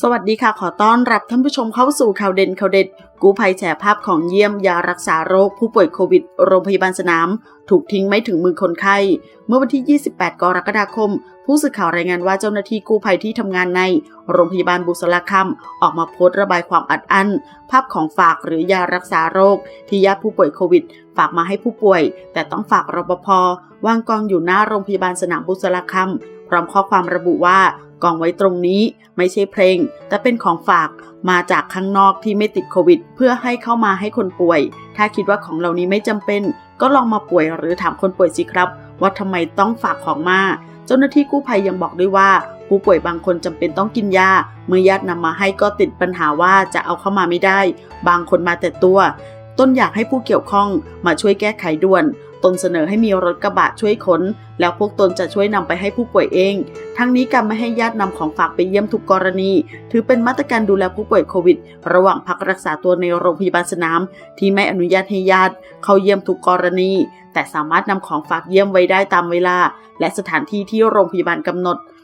สวัสดีค่ะ ขอต้อนรับท่านผู้ชมเข้าสู่ข่าวเด่นข่าวเด็ด กู้ภัยแฉภาพของเยี่ยมยารักษาโรคผู้ป่วยโควิด โรงพยาบาลสนาม ถูกทิ้งไม่ถึงมือคนไข้ เมื่อวันที่ 28 กรกฎาคม ผู้สื่อข่าวรายงานว่าเจ้าหน้าที่กู้ภัยที่ทำงานในโรงพยาบาลบุษราคำออกมาโพสต์ระบายความอัดอั้น ภาพของฝากหรือยารักษาโรค ที่ญาติผู้ป่วยโควิด ฝากมาให้ผู้ป่วย แต่ต้องฝากรปภวางกองอยู่หน้าโรงพยาบาลสนามบุษราคำพร้อมข้อความระบุว่ากองไว้ตรงนี้ไม่ใช่เพลง แต่เป็นของฝากมาจากข้างนอกที่ไม่ติดโควิด เพื่อให้เข้ามาให้คนป่วย ถ้าคิดว่าของเหล่านี้ไม่จำเป็น ก็ลองมาป่วยหรือถามคนป่วยสิครับ ว่าทำไมต้องฝากของมา เจ้าหน้าที่กู้ภัยยังบอกด้วยว่า ผู้ป่วยบางคนจำเป็นต้องกินยา เมื่อญาตินำมาให้ก็ติดปัญหาว่าจะเอาเข้ามาไม่ได้ บางคนมาแต่ตัว ต้นอยากให้ผู้เกี่ยวข้องมาช่วยแก้ไขด่วน ตนเสนอให้มีรถกระบะช่วยขน แล้วพวกตนจะช่วยนำไปให้ผู้ป่วยเอง ทั้งนี้การไม่ให้ญาตินำของฝากไปเยี่ยมทุกกรณี ถือเป็นมาตรการดูแลผู้ป่วยโควิด ระหว่างพักรักษาตัวในโรงพยาบาลสนาม ที่ไม่อนุญาตให้ญาติเข้าเยี่ยมทุกกรณี แต่สามารถนำของฝากเยี่ยมไว้ได้ตามเวลา และสถานที่ที่โรงพยาบาลกำหนด